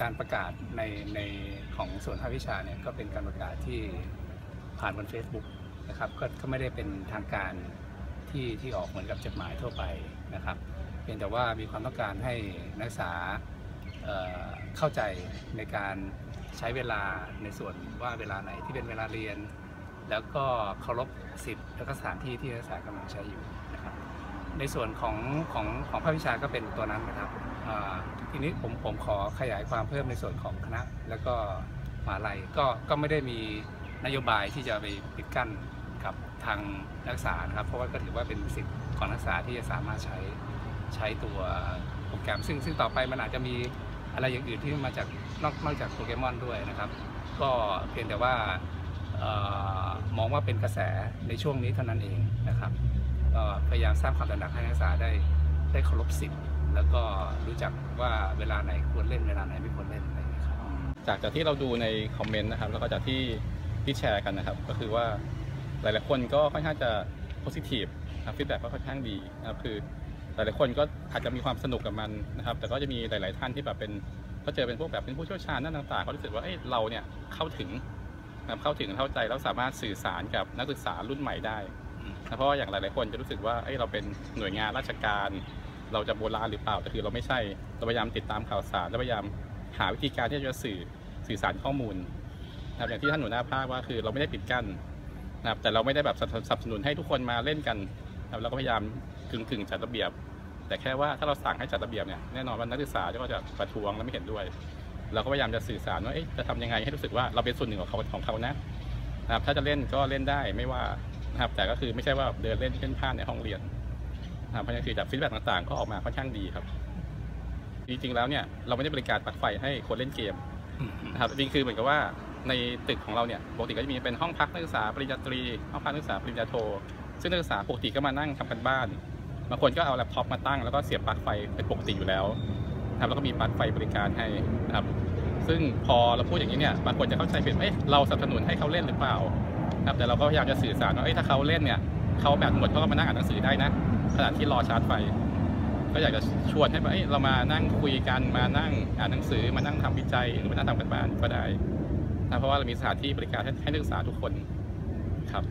การประกาศในในของส่วนภาควิชาเนี่ยก็เป็นการประกาศที่ผ่านบน Facebook นะครับก็ก็ไม่ได้เป็นทางการที่ที่ออกเหมือนกับจดหมายทั่วไปนะครับเพียงแต่ว่ามีความต้องการให้นักศึกษาเเข้าใจในการใช้เวลาในส่วนว่าเวลาไหนที่เป็นเวลาเรียน แล้วก็เคารพสิทธิ์และก็สถานที่ที่นักศึกษากำลังใช้อยู่ ในส่วนของของของภาควิชาก็เป็นตัวนั้นนะครับทีนี้ผมผมขอขยายความเพิ่มในส่วนของคณะ แล้วก็มหาลัยก็ก็ไม่ได้มีนโยบายที่จะไปปิดกั้นกับทางนักศึกษานะครับ เพราะว่าก็ถือว่าเป็นสิทธิ์ของนักศึกษาที่จะสามารถใช้ใช้ตัวโปรแกรม ซึ่งซึ่งต่อไปมันอาจจะมีอะไรอย่างอื่นที่มาจากนอกนอกจากโปเกมอนด้วยนะครับ ก็เพียงแต่ว่าออมองว่าเป็นกระแสในช่วงนี้เท่านั้นเองนะครับ ก็พยายามสร้างความตระหนักให้นักศึกษาได้ได้เคารพสิทธิ์แล้วก็รู้จักว่าเวลาไหนควรเล่นเวลาไหนไม่ควรเล่นอะไรอย่างเงี้ยครับจากจากที่เราดูในคอมเมนต์นะครับแล้วก็จากที่ที่แชร์กันนะครับ ก็คือว่าหลายๆคนก็ค่อนข้างจะโพซิทีฟนะฟีดแบ็กก็ค่อนข้างดีนะครับคือหลายๆคนก็อาจจะมีความสนุกกับมันนะครับ แต่ก็จะมีหลาย ๆ ท่านที่แบบเป็นก็เจอเป็นพวกแบบเป็นผู้เชี่ยวชาญด้านต่างๆก็รู้สึกว่าเอ้ยเราเนี่ยเข้าถึงนะเข้าถึงเข้าใจแล้วสามารถสื่อสารกับนักศึกษารุ่นใหม่ได้ นะเพราะว่าอย่างหลายๆคนจะรู้สึกว่าเอ้ยเราเป็นหน่วยงานราชการ เราจะโบราณหรือเปล่าแต่คือเราไม่ใช่เราพยายามติดตามข่าวสารและพยายามหาวิธีการที่จะสื่อสื่อสารข้อมูลนะครับอย่างที่ท่านหัวหน้าภาคว่าคือเราไม่ได้ปิดกั้นนะครับแต่เราไม่ได้แบบสนับสนุนให้ทุกคนมาเล่นกันนะครับเราก็พยายามกึ่งกึ่งๆจัดระเบียบ แต่แค่ว่าถ้าเราสั่งให้จัดระเบียบเนี่ยแน่นอนว่านักศึกษาก็จะประท้วงและไม่เห็นด้วย เราก็พยายามจะสื่อสารว่าจะทำยังไงให้รู้สึกว่าเราเป็นส่วนหนึ่งของเขาของเขานะนะครับถ้าจะเล่นก็เล่นได้ไม่ว่า นะครับ แต่ก็คือไม่ใช่ว่าเดินเล่นเล่นพลาดในห้องเรียนนะครับเพราะฉะนั้นคือจากฟีดแบ็กต่างๆ ก็ออกมาค่อนข้างดีครับ จริงๆแล้วเนี่ยเราไม่ได้บริการปลั๊กไฟให้คนเล่นเกมนะครับจริงๆคือเหมือนกับว่าในตึกของเราเนี่ยปกติก็จะมีเป็นห้องพักนักศึกษาปริญญาตรีห้องพักนักศึกษาปริญญาโท ซึ่งนักศึกษาปกติก็มานั่งทำกันบ้านบางคนก็เอาแล็ปท็อปมาตั้งแล้วก็เสียบปลั๊กไฟเป็นปกติอยู่แล้วนะครับแล้วก็มีปลั๊กไฟบริการให้นะครับ ซึ่งพอเราพูดอย่างนี้เนี่ยบางคนจะเข้าใจผิดเอ๊ะเราสนับสนุนให้เขาเล่นหรือเปล่าครับแต่เราก็พยายามจะสื่อสารว่าเอ้ยถ้าเขาเล่นเนี่ยเขาแบตหมดเขาก็มานั่งอ่านหนังสือได้นะขณะที่รอชาร์จไฟก็อยากจะชวนให้แบบเอ้ยเรามานั่งคุยกันมานั่งอ่านหนังสือมานั่งทำวิจัยหรือมานั่งทำกันบ้านก็ได้นะเพราะว่าเรามีสถานที่บริการให้ให้นักศึกษาทุกคนครับ